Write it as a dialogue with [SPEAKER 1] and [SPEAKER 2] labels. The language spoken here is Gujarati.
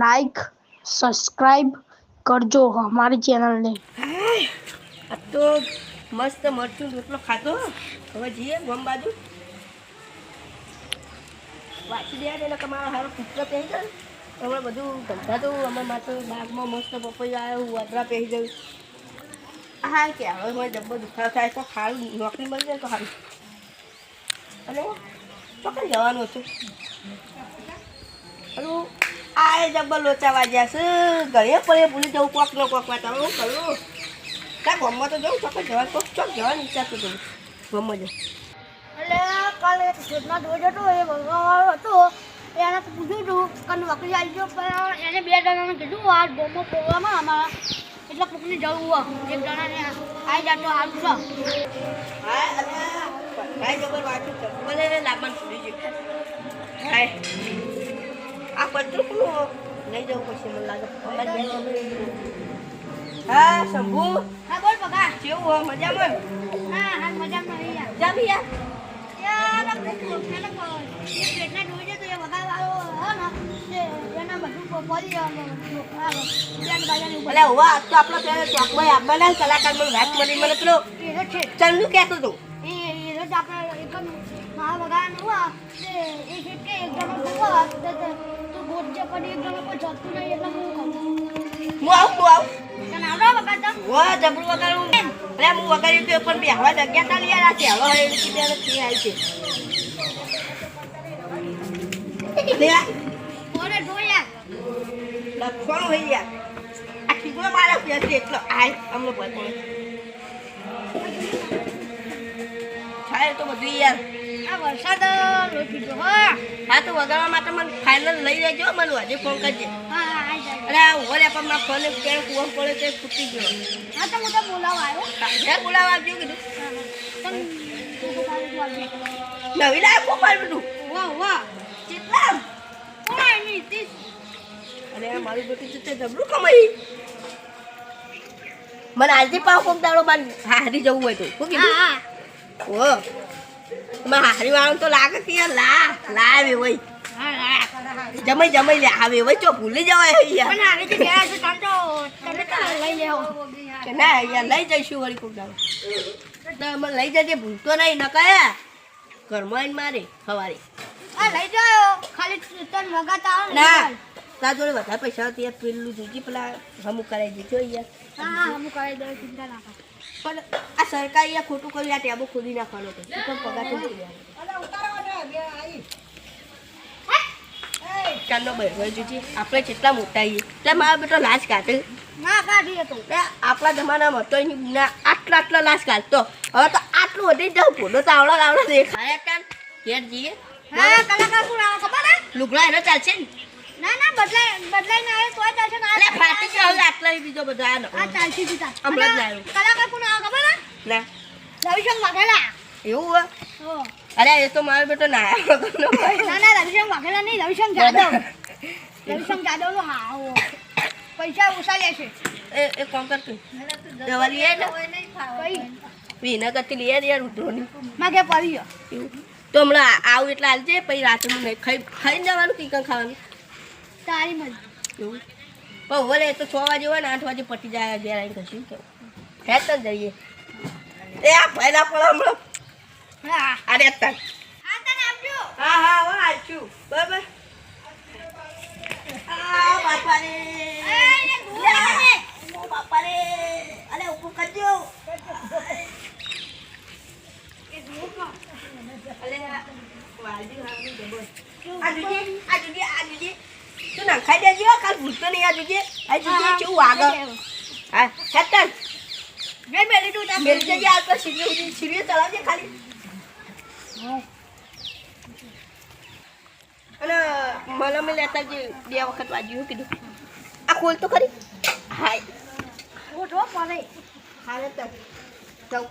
[SPEAKER 1] લાઈક સબસ્ક્રાઈબ કરજો અમારી ચેનલને
[SPEAKER 2] આ તો મસ્ત મરચું રોટલો ખાતો હવે જઈએ ગમ બાજુ. વાંચી દે એટલે તમારા હારો પુસ્તક પહેરી ગયો હમણાં બધું ધંધા તો અમે માત્ર બાગમાં મસ્ત પપૈયા આવ્યો વાદરા પહેરી ગયું હા કે, હવે મને ડબ્બો દુખાવો થાય, તો સારું નોકરી મળી જાય તો સારું અને પકડી જવાનું હતું. હલો આ એ ડબ્બો લોચા વાગ્યા છે. ઘરે પડે ભૂલી જવું કોક નો કોક વાત. હું કરું? ત્યાં ગમમાં તો જવું ચોક્કસ જવાનું કોક ચોક જવાનું વિચારતો જવું ગમમાં જવું
[SPEAKER 3] એટલે કાલે ખેતમાં ધોઈ હતો એ ભગવાન હતો એને પૂછ્યું હતું કે નોકરી આવી ગયો પણ એને બે જણાને કીધું આ ડોમો પ્રોગ્રામ અમારા એટલે કોકને જવું એક જણાને આવી જતો સારું છે.
[SPEAKER 2] હા અને ભાઈ જબર વાંચ્યું છે મને લાવવાનું ભૂલી ગયું હાય આ પત્રું કોનું લઈ જવું પડશે મને લાગે અમારી બેન મમ્મી હા શંભુ?
[SPEAKER 3] હા બોલ બગા
[SPEAKER 2] કેવું હોય મજામાં?
[SPEAKER 3] હા હા મજામાં યાર
[SPEAKER 2] જા ભી યાર
[SPEAKER 3] યાર આપણે એને એ પેટને એ વગા વાળો હો ને તે એના બધું પડી બેન
[SPEAKER 2] એટલે હોવા આજ તો આપણો ત્યારે ચોકમાં આપવાના કલાકાર મને વાત મળી મને પેલો.
[SPEAKER 3] એ
[SPEAKER 2] ચંદુ કહેતો હતો
[SPEAKER 3] એ એ રોજ આપણે એકદમ મહા ભગવાન એ છે કે એક જણો હુआ તો તો ગોજે પડી એક જણો કોઈ જતું નહીં એટલે હું
[SPEAKER 2] આવું હું આવું
[SPEAKER 3] તો
[SPEAKER 2] વાહ જબરું વગાડું અરે હું વગાડ્યું તો પણ બે હવે જગ્યા તાલી યાર આ હવે એની કીધે હવે થી આવી છે. લખવાનું હોય યાર. આ ખીચડો મારા પ્યાર છે. એટલો આય અમને ભય પડે થાય તો બધું યાર.
[SPEAKER 3] વરસાદ હા.
[SPEAKER 2] તો વગાડવા માટે મને ફાઇનલ લઈ લેજો મને હજી ફોન કરજે. અરે આ ઓલે પણ મારા ફોન ક્યાં કુવા પડે તે ફૂટી ગયો.
[SPEAKER 3] હા તો હું તો બોલાવા આવ્યો.
[SPEAKER 2] હે બોલાવા આવ્યો કીધું? નવી લાવ કોપાલ બધું?
[SPEAKER 3] વાહ વાહ.
[SPEAKER 2] કેટલા?
[SPEAKER 3] કોણની તીસ
[SPEAKER 2] અરે મારું બેટી તો તે જબરું કમાઈ. મને આજે પાવ કોમ દાડો બાર હારી જવું હોય તો. શું કીધું?
[SPEAKER 3] હા
[SPEAKER 2] ઓ હારી વાળું તો લાગે કે લા લા આવે વઈ
[SPEAKER 3] હા હા
[SPEAKER 2] જમાઈ જમાઈ લે આવે વઈ ચો ભૂલી જવાય યાર.
[SPEAKER 3] પણ આવે છે ગયા છે તને તો તને તો લઈ લેવો
[SPEAKER 2] કે ના યાર લઈ જઈશું વળી કોક દાડો. તો મને લઈ જજે ભૂલતો નહીં ન કયા ઘરમાં મારે સવારે.
[SPEAKER 3] આ લઈ જાઓ ખાલી તને વગાતા આવે ને.
[SPEAKER 2] તાર જોડે વધારે પૈસા હતી પેલું જોજી પેલા અમુક કરાવી દીધો યાર.
[SPEAKER 3] હા હા હું કરી દઉં ચિંતા ના કર.
[SPEAKER 2] પણ આ સરકારી આ ખોટું કર્યું આ ટેબો ખોલી નાખવાનો હતો શું કેમ પગાર થઈ ચાલો ભાઈ જોજી આપણે કેટલા મોટા છીએ. એટલે મારા બેટો લાશ કાઢે.
[SPEAKER 3] ના કાઢી હતો.
[SPEAKER 2] એટલે આપણા જમાનામાં તો એની ના આટલા આટલા લાશ કાઢતો. હવે તો આટલું વધી જાવ ભૂલો તો આવડા આવડા દેખાય. કાન ઘેર જઈએ.
[SPEAKER 3] હા કલાકાર કોણ આવે ખબર
[SPEAKER 2] લુગડા એનો ચાલશે ને?
[SPEAKER 3] ના ના બદલાઈ બદલાઈને આવે તોય ચાલશે
[SPEAKER 2] હવે આટલા બીજો બધો
[SPEAKER 3] આ
[SPEAKER 2] આ હમણાં જ લાવ્યો.
[SPEAKER 3] કલાકાર કોણ આવે ખબર
[SPEAKER 2] ના.
[SPEAKER 3] રવિશંકર વાઘેલા.
[SPEAKER 2] એવું હોય? અરે એ તો મારો બેટો નાયા
[SPEAKER 3] ના ના રવિશંકર વાઘેલા નહીં રવિશંકર જાદવ. રવિશંકર જાદવ નો હા. પૈસા ઓછા લે છે.
[SPEAKER 2] એ એ કોમ કર દવા લઈએ ને.
[SPEAKER 3] કઈ?
[SPEAKER 2] વિના કરતી લઈએ યાર ઉધરોની.
[SPEAKER 3] માં પડી
[SPEAKER 2] તો હમણાં આવું એટલે હાલજે પછી રાતે નહીં ખાઈ ખાઈને જવાનું કીકન ખાવાનું?
[SPEAKER 3] તારી મજા
[SPEAKER 2] એવું. પણ ભલે તો છ વાગે હોય ને આઠ વાગે પટી જાય ઘેર આવીને કશું કે હે તને જઈએ. એ આ પહેલા પણ હમણાં.
[SPEAKER 3] હા.
[SPEAKER 2] અરે તન
[SPEAKER 3] હા
[SPEAKER 2] હા હા આવીશું બરાબર? આ બાપા રે રે અરે ઉપર કરજો. અરે વાલજી. આ જોજે, આ જોજે, આ જોજે. તું નખાઈ દેજો કાલ ભૂલતો નહીં આ જોજે. આ જોજે કેવું આગળ? હા હેતન
[SPEAKER 3] મેં બેલી તું તાર
[SPEAKER 2] મેરી જઈએ આ તો સીડીઓ સુધી ચલાવજે ખાલી. અને મને મેં લેતા જે બે વખત વાગ્યું કીધું આ ખોલ તો ખરી. હાય.
[SPEAKER 3] ઓઠો પડે
[SPEAKER 2] હાલે તો. જાઉં.